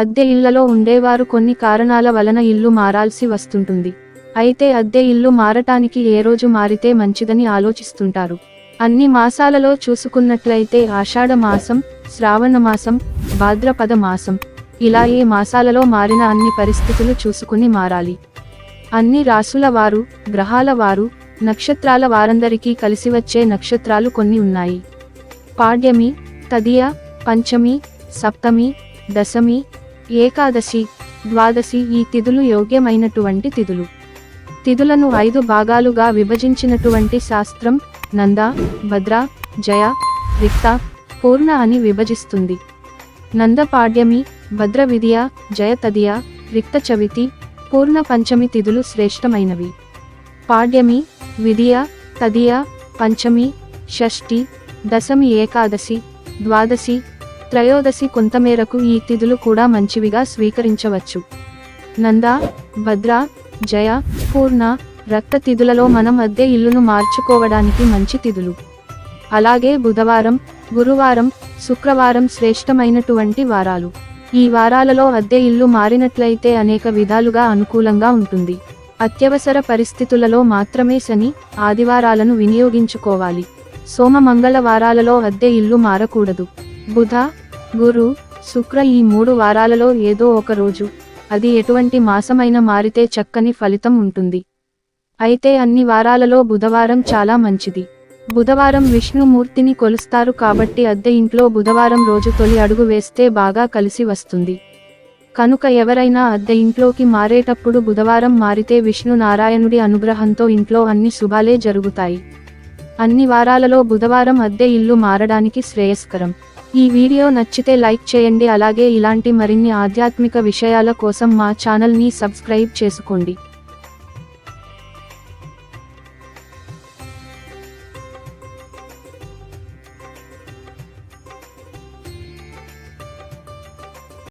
అద్దె ఇళ్ళలో ఉండేవారు కొన్ని కారణాల వలన ఇల్లు మారాల్సి వస్తుంటుంది. అయితే అద్దె ఇల్లు మారటానికి ఏ రోజు మారితే మంచిదని ఆలోచిస్తుంటారు. అన్ని మాసాలలో చూసుకున్నట్లయితే ఆషాఢ మాసం శ్రావణ మాసం భాద్రపద మాసం. ఇలా ఏ మాసాలలో మారిన అన్ని పరిస్థితులు చూసుకుని మారాలి. అన్ని రాసుల వారు గ్రహాల వారు నక్షత్రాల వారందరికీ కలిసి వచ్చే నక్షత్రాలు కొన్ని ఉన్నాయి. పాడ్యమి తదియ పంచమి సప్తమి దశమి ఏకాదశి ద్వాదశి ఈ తిథులు యోగ్యమైనటువంటి తిథులు. తిథులను ఐదు భాగాలుగా విభజించినటువంటి శాస్త్రం నంద భద్ర జయ రిక్త పూర్ణ అని విభజిస్తుంది. నంద పాడ్యమి భద్ర విధియ జయ తదియ రిక్త చవితి పూర్ణ పంచమి తిథులు శ్రేష్టమైనవి. పాడ్యమి విధియ తదియ పంచమి షష్ఠి దశమి ఏకాదశి ద్వాదశి త్రయోదశి కొంతమేరకు ఈ తిథులు కూడా మంచివిగా స్వీకరించవచ్చు. నంద భద్ర జయ పూర్ణ రక్త తిథులలో మనం అద్దె ఇల్లును మార్చుకోవడానికి మంచి తిథులు. అలాగే బుధవారం గురువారం శుక్రవారం శ్రేష్టమైనటువంటి వారాలు. ఈ వారాలలో అద్దె ఇల్లు మారినట్లయితే అనేక విధాలుగా అనుకూలంగా ఉంటుంది. అత్యవసర పరిస్థితులలో మాత్రమే శని ఆదివారాలను వినియోగించుకోవాలి. సోమ మంగళ వారాలలో అద్దె ఇల్లు మారకూడదు. బుధ గురు శుక్ర ఈ మూడు వారాలలో ఏదో ఒక రోజు. అది ఎటువంటి మాసమైన మారితే చక్కని ఫలితం ఉంటుంది. అయితే అన్ని వారాలలో బుధవారం చాలా మంచిది. బుధవారం విష్ణుమూర్తిని కొలుస్తారు కాబట్టి అద్దె ఇంట్లో బుధవారం రోజు తొలి అడుగు వేస్తే బాగా కలిసి వస్తుంది. కనుక ఎవరైనా అద్దె ఇంట్లోకి మారేటప్పుడు బుధవారం మారితే విష్ణు నారాయణుడి అనుగ్రహంతో ఇంట్లో అన్ని శుభాలే జరుగుతాయి. అన్ని వారాలలో బుధవారం అద్దె ఇల్లు మారడానికి శ్రేయస్కరం. ఈ వీడియో నచ్చితే లైక్ చేయండి అలాగే ఇలాంటి మరిన్ని ఆధ్యాత్మిక విషయాల కోసం మా ఛానల్ని సబ్స్క్రైబ్ చేసుకోండి.